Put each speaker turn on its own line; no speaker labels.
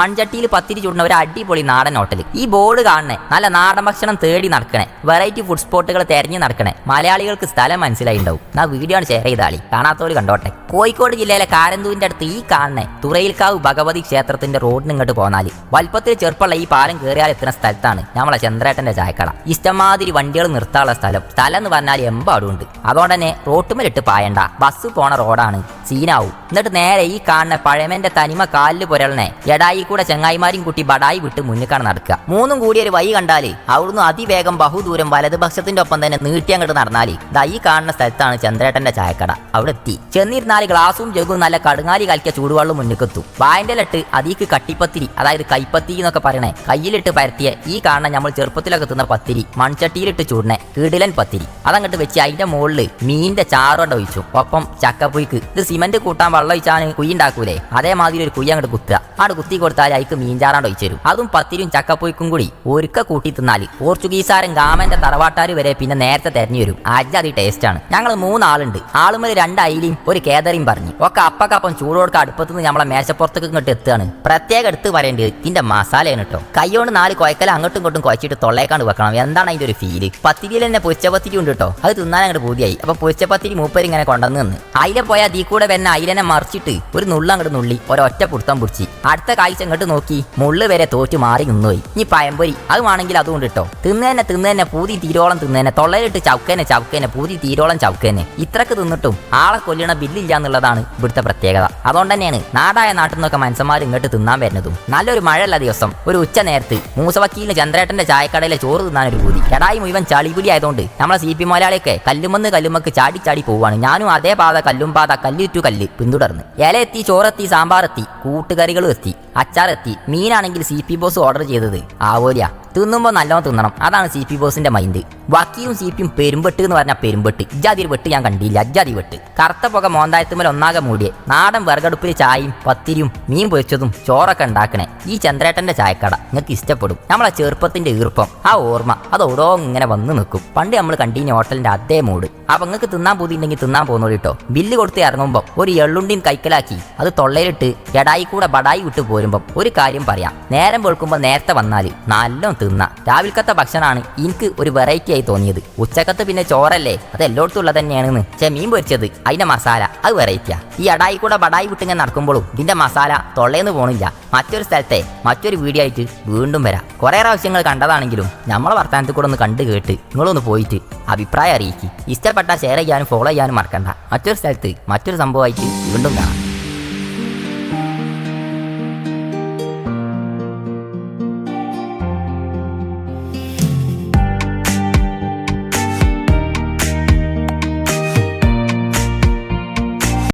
മൺചട്ടിയിൽ പത്തിരി ചുടുന്ന ഒരു അടിപൊളി നാടൻ ഹോട്ടൽ ഈ ബോർഡ് കാണണേ നല്ല നാടൻ ഭക്ഷണം തേടി നടക്കണേ. വെറൈറ്റി ഫുഡ് സ്പോട്ടുകൾ തെരഞ്ഞു നടക്കണേ. മലയാളികൾക്ക് സ്ഥലം മനസ്സിലായിണ്ടാവും. നാ വീഡിയോ ആണ് ഷെയർ ചെയ്താളി കാണാത്തവർ കണ്ടോട്ടെ. കോഴിക്കോട് ജില്ലയിലെ കാരന്തൂരിന്റെ അടുത്ത് ഈ കാണണേ തുറയിൽക്കാവ് ഭഗവതി ക്ഷേത്രത്തിന്റെ റോഡിന് ഇങ്ങോട്ട് പോന്നാൽ. വലുപ്പത്തിൽ ചെറുപ്പമുള്ള ഈ പാലം കയറിയാൽ എത്തുന്ന സ്ഥലത്താണ് നമ്മളെ ചന്ദ്രേട്ടന്റെ ചായക്കട. ഇഷ്ടമാതിരി വണ്ടികൾ നിർത്താനുള്ള സ്ഥലം. സ്ഥലം എന്ന് പറഞ്ഞാൽ എമ്പാടും ഉണ്ട്. അതുകൊണ്ട് തന്നെ റോട്ടുമേലിട്ട് പായണ്ട. ബസ് പോണ റോഡാണ്. സീനാവും എന്നിട്ട് നേരെ ഈ കാണുന്ന പഴമന്റെ തനിമ കാലിൽ പുരളനെ. എടായി കൂടെ ചെങ്ങായിമാരും കുട്ടി ബടായി വിട്ട് മുന്നിക്കാണ് നടക്കുക. മൂന്നും കൂടി ഒരു വഴി കണ്ടാൽ അവിടുന്ന് അതിവേഗം ബഹുദൂരം വലതുപക്ഷത്തിന്റെ ഒപ്പം തന്നെ നീട്ടി അങ്ങോട്ട് നടന്നാൽ. ദാ ഈ കാണുന്ന സ്ഥലത്താണ് ചന്ദ്രേട്ടന്റെ ചായക്കട. അവിടെ എത്തി. ചെന്നിരുന്നാൽ ഗ്ലാസും ജഗും നല്ല കടുങ്ങാലി കലക്കിയ ചൂടുവെള്ളം മുന്നിക്കെത്തും. വായന്റെ ലട്ട് അതിക്ക് കട്ടിപ്പത്തിരി അതായത് കൈപ്പത്തിരി എന്നൊക്കെ പറയണേ. കയ്യിലിട്ട് പരത്തിയ ഈ കാണുന്ന നമ്മൾ ചെറുപ്പത്തിലൊക്കെ തിന്ന പത്തിരി മൺചട്ടിയിലിട്ട് ചൂടണേ കിടിലൻ പത്തിരി. അതങ്ങോട്ട് വെച്ച് അതിന്റെ മുകളിൽ മീനിന്റെ ചാറോണ്ട ഒഴിച്ചു. ഒപ്പം ചക്കപ്പുയ്ക്ക് ഇത് സിമന്റ് കൂട്ടാൻ വെള്ളം ഒഴിച്ചാണ് കുഴി ഉണ്ടാക്കൂലേ? അതേമാതിരി ഒരു കുഴി അങ്ങോട്ട് കുത്തുക. അങ്ങോട്ട് കുത്തി കൊടുത്താൽ അയക്ക് മീൻചാറാണ്ട് ഒഴിച്ചു തരും. അതും പത്തിരും ചക്കപ്പൊയ്ക്കും കൂടി ഒരുക്ക കൂട്ടി തിന്നാൽ പോർച്ചുഗീസാരൻ ഗാമന്റെ തറവാട്ടാര് വരെ പിന്നെ നേരത്തെ തെരഞ്ഞു വരും. അജാതി ടേസ്റ്റ് ആണ്. ഞങ്ങൾ മൂന്നാളുണ്ട്. ആളുമേൽ രണ്ട് അയിലിയും ഒരു കേദറിയും പറഞ്ഞു. ഒക്കെ അപ്പക്കപ്പം ചൂടോടുക്ക അടുപ്പത്ത് നിന്ന് നമ്മളെ മേശപ്പുറത്തേക്ക് ഇങ്ങോട്ട് എത്തുകയാണ്. പ്രത്യേകം എടുത്ത് പറയേണ്ടത് ഇതിന്റെ മസാലയാണ് കേട്ടോ കൈയോണ്ട് നാല് കുഴക്കല അങ്ങോട്ടും ഇങ്ങോട്ടും കുഴച്ചിട്ട് തൊള്ളേക്കാണ്ട് വെക്കണം. എന്താണ് അതിന്റെ ഒരു ഫീൽ പത്തിരിയിൽ തന്നെ പൊച്ചപ്പത്തിരി ഉണ്ട് കേട്ടോ അത് തിന്നാൻ അങ്ങോട്ട് പൂതിയായി. അപ്പൊ പൊച്ചപ്പത്തിരി മൂപ്പര് ഇങ്ങനെ കൊണ്ടുവന്ന് അയില പോയാൽ തീ കൂടെ വരുന്ന അയിലനെ മറിച്ചിട്ട് ഒരു നുള്ള അങ്ങോട്ട് നുള്ളി ഒരൊറ്റ പുടുത്തം പിടിച്ച്. അടുത്ത കാഴ്ച ഇങ്ങോട്ട് നോക്കി മുള്ള് വരെ തോറ്റു മാറി നിന്നുപോയി. ഇനി പയമ്പൊരി അതുമാണെങ്കിൽ അതുകൊണ്ട് കേട്ടോ തിന്നേനെ തിന്നേനെ പൂതി തീരോളം തിന്നേനെ. തൊള്ളയിലിട്ട് ചൗക്കേനെ ചൗക്കേനെ പൂതി തീരോളം ചൗക്കേനെ. ഇത്രക്ക് തിന്നിട്ടും ആളെ കൊല്ലണ ബില്ലില്ല എന്നുള്ളതാണ് ഇവിടുത്തെ പ്രത്യേകത. അതുകൊണ്ട് തന്നെയാണ് നാടായ നാട്ടിൽ നിന്നൊക്കെ മനുഷ്യന്മാർ ഇങ്ങോട്ട് തിന്നാൻ വരുന്നതും. നല്ലൊരു മഴയുള്ള ദിവസം ഒരു ഉച്ച നേരത്ത് മൂസവക്കീലിന് ചന്ദ്രേട്ടന്റെ ചായക്കടയിലെ ചോറ് തിന്നാൻ ഒരു പൂതി. കടായി മുഴുവൻ ചളിപുലി ആയതുകൊണ്ട് നമ്മളെ സി പി മലയാളിയൊക്കെ കല്ലുമെന്ന് കല്ലുമക്ക് ചാടി ചാടി പോവാണ് ഞാനും അതേ പാത കല്ലും പാത കല്ല് ടു കല്ല് പിന്തുടർന്ന്. ഇല എത്തി ചോറെത്തി സാമ്പാർ എത്തി കൂട്ടുകറികളും എത്തി അച്ചാറെത്തി. മീനാണെങ്കിൽ സി പി ബോസ് ഓർഡർ ചെയ്തത് ആവോലിയ. തിന്നുമ്പോൾ നല്ലോണം തിന്നണം. അതാണ് സി പി ബോസിന്റെ മൈൻഡ് വക്കീലും സി പിയും പെരുമ്പെട്ട് എന്ന് പറഞ്ഞാൽ പെരുമ്പെട്ട്. ഇജാതി വെട്ട് ഞാൻ കണ്ടില്ല. അജാതി വെട്ട്. കറുത്ത പുക മോന്തായത്തുമ്മൽ ഒന്നാകെ മൂടിയെ. നാടൻ വിറകടുപ്പിൽ ചായയും പത്തിരിയും മീൻ പൊരിച്ചതും ചോറൊക്കെ ഉണ്ടാക്കണേ. ഈ ചന്ദ്രേട്ടന്റെ ചായക്കട നിങ്ങൾക്ക് ഇഷ്ടപ്പെടും. നമ്മളെ ചെറുപ്പത്തിന്റെ ഈർപ്പം. ആ ഓർമ്മ അത് ഓടോ ഇങ്ങനെ വന്ന് നിൽക്കും. പണ്ട് നമ്മൾ കണ്ടിന്യൂ ഹോട്ടലിന്റെ അതേ മൂട്. അപ്പൊ നിങ്ങൾക്ക് തിന്നാൻ പോതിണ്ടെങ്കിൽ തിന്നാൻ പോകുന്നോളൂ കേട്ടോ ബില്ല് കൊടുത്ത് ഇറങ്ങുമ്പോൾ ഒരു എള്ളുണ്ടിയും കൈക്കലാക്കി അത് തൊള്ളയിലിട്ട് എടായി കൂടെ ബടായി വിട്ട് പോരുമ്പോൾ ഒരു കാര്യം പറയാം. നേരം വെളുക്കുമ്പോൾ നേരത്തെ വന്നാൽ നല്ലോണം തിന്ന. രാവിലത്തെ ഭക്ഷണമാണ് എനിക്ക് ഒരു വെറൈറ്റി ആയി തോന്നിയത്. ഉച്ചക്കത്ത് പിന്നെ ചോറല്ലേ? അത് എല്ലായിടത്തും ഉള്ളത് തന്നെയാണെന്ന്. ചെ മീൻ പൊരിച്ചത്. അതിന്റെ മസാല. അത് വെറൈറ്റിയാ ഈ അടായി കൂടെ ബടായി വിട്ടിങ്ങനെ നടക്കുമ്പോഴും ഇതിന്റെ മസാല തൊള്ളേന്ന് പോണില്ല. മറ്റൊരു സ്ഥലത്തെ മറ്റൊരു വീഡിയോ ആയിട്ട് വീണ്ടും വരാം. കുറെ പ്രാവശ്യങ്ങൾ കണ്ടതാണെങ്കിലും നമ്മളെ വർത്തമാനത്തിൽ കൂടെ ഒന്ന് കണ്ടു കേട്ട് നിങ്ങളൊന്ന് പോയിട്ട് അഭിപ്രായം അറിയിക്കും. ഇഷ്ടപ്പെട്ട ഷെയർ ചെയ്യാനും ഫോളോ ചെയ്യാനും മറക്കണ്ട. മറ്റൊരു സ്ഥലത്ത് മറ്റൊരു സംഭവമായിട്ട് വീണ്ടും കാണാം.